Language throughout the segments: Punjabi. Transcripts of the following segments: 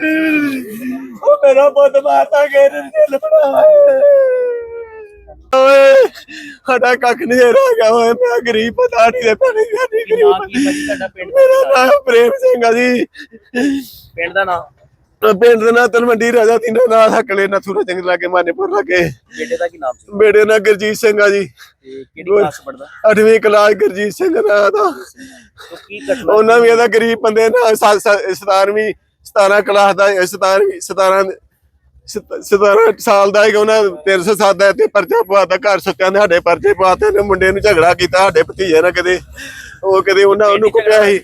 ਮੇਰਾ ਪੁੱਤ ਮਾਤਾ ਗੇਰ ਦਿਲ ਬਣਾ ਓਏ ਸਾਡਾ ਕੱਖ ਨਹੀਂ ਰਹਿ ਗਿਆ ਓਏ ਮੈਂ ਗਰੀਬ ਪਤਾ ਨਹੀਂ ਦੇ ਪੈਣੇ ਨਹੀਂ ਨਾਂ ਗਰੀਬ ਮੇਰਾ ਨਾਮ ਪ੍ਰੇਮ ਸਿੰਘ ਆ ਜੀ। ਪਿੰਡ ਦਾ ਨਾਂ? ਪਿੰਡ ਦੇ ਨਾਲ ਤਲਵੰਡੀ ਰਾਜਾ ਤਿੰਨੋਂ ਨਾਲ ਹਕਲੇ ਨਥੂਰਾ ਸਿੰਘ ਲਾਗੇ ਮਾਨੇਪੁਰ ਲਾਗੇ। ਬੇਟੇ ਦਾ ਕੀ ਨਾਮ ਸੀ? ਬੇੜੇ ਨਾਲ ਗੁਰਜੀਤ ਸਿੰਘ ਆ ਜੀ। ਕਿਹੜੀ ਕਲਾਸ ਪੜਦਾ ਕਲਾਸ ਗੁਰਜੀਤ ਸਿੰਘ ਨਾਂ ਦਾ ਉਹਨਾਂ ਵੀ ਇਹਦਾ ਗਰੀਬ ਬੰਦੇ ਨਾਲ 17ਵੀਂ 17 ਕਲਾਸ ਦਾ 17ਵੀਂ 17 17 ਸਾਲ ਦਾ ਹੈਗਾ ਉਹਨਾਂ 307 ਦਾ ਤੇ ਪਰਚਾ ਪਵਾਤਾ ਘਰ ਸੱਤਿਆਂ ਦੇ ਸਾਡੇ ਪਰਚੇ ਪਵਾਤੇ ਨੇ ਮੁੰਡੇ ਨੂੰ ਝਗੜਾ ਕੀਤਾ ਸਾਡੇ ਭਤੀਜੇ ਨਾਲ ਕਦੇ ਉਹ ਕਦੇ ਉਹਨਾਂ ਉਹਨੂੰ ਕੁੱਟਿਆ ਸੀ।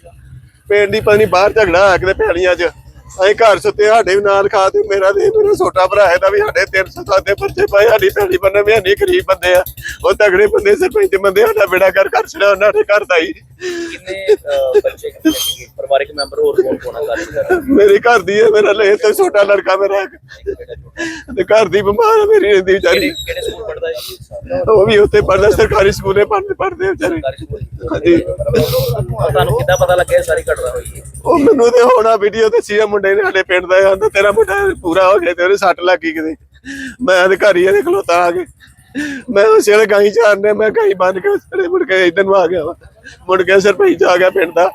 ਪਿੰਡ ਦੀ ਪਤਾ ਨੀ ਬਾਹਰ ਝਗੜਾ ਆ ਕਿਤੇ ਪੈਲੀਆਂ 'ਚ। ਅਸੀਂ ਘਰ ਸੁੱਤੇ ਸਾਡੇ ਵੀ ਨਾਲ ਖਾ ਤੇ ਮੇਰਾ ਤੇ ਮੇਰਾ ਛੋਟਾ ਭਰਾ ਹੈ ਦਾ ਵੀ ਸਾਡੇ 307 ਦੇ ਪਰਚੇ ਪਾਏ ਸਾਡੀ ਪੈਲੀ ਬੰਨੇ ਵੀ ਨਹੀਂ ਗਰੀਬ ਬੰਦੇ ਆ ਉਹ ਤਗੜੇ ਬੰਦੇ ਸਰਪੰਚ ਬੰਦੇ ਸਾਡਾ ਬੇੜਾ ਕਰ ਘਰ ਛੜਾ ਉਹਨਾਂ ਦੇ ਘਰ ਦਾ ਹੀ ਕਿੰਨੇ ਅਹ, ਬੱਚੇ ਕਿੰਨੇ ਸੀਗੇ ਪਰਿਵਾਰਕ ਮੈਂਬਰ ਹੋਰ ਕੌਣ ਕੌਣ ਆ ਸਾਰੇ ਘਰ? ਮੇਰੀ ਘਰ ਦੀ ਹੈ ਮੇਰਾ ਲੈ ਤੇ ਛੋਟਾ ਲੜਕਾ ਮੇਰਾ। ਤੇ ਘਰ ਦੀ ਬਿਮਾਰ ਹੈ ਮੇਰੀ ਰਹਿੰਦੀ ਵਿਚਾਰੀ ਕਿਹੜੇ ਸਕੂਲ ਪੜਦਾ ਉਹ ਵੀ ਉੱਥੇ ਪੜਦਾ ਸਰਕਾਰੀ ਸਕੂਲੇ ਪੜ੍ਹਦੇ ਪੜਦੇ ਵਿਚਾਰੇ। ਹਾਂਜੀ। ਤੁਹਾਨੂੰ ਕਿੱਦਾਂ ਪਤਾ ਲੱਗਿਆ ਸਾਰੀ ਘਟਨਾ ਹੋਈ ਉਹ ਮੈਨੂੰ ਤੇ ਹੋਣਾ ਵੀਡੀਓ ਤੇ ਸੀ ਮੁੰਡੇ ਨੇ ਸਾਡੇ ਪਿੰਡ ਦਾ ਆਂਦਾ ਤੇਰਾ ਮੁੰਡਾ ਪੂਰਾ ਹੋ ਗਿਆ ਤੇ ਉਹਦੇ ਸੱਟ ਲੱਗੀ ਕਿਤੇ। ਮੈਂ ਹੀ ਇਹਦੇ ਖਲੋਤਾ ਆ ਕੇ ਮੈਂ ਉਸ ਵੇਲੇ ਗਾਈ ਚਾਰਨੇ ਮੈਂ ਗਾਈ ਬੰਨ ਕੇ ਵੇਲੇ ਮੁੜ ਕੇ ਇਧਰ ਨੂੰ ਆ ਗਿਆ। ਮੁੜ ਕੇ ਸਰਪੰਚ ਆ ਗਿਆ ਪਿੰਡ ਦਾ।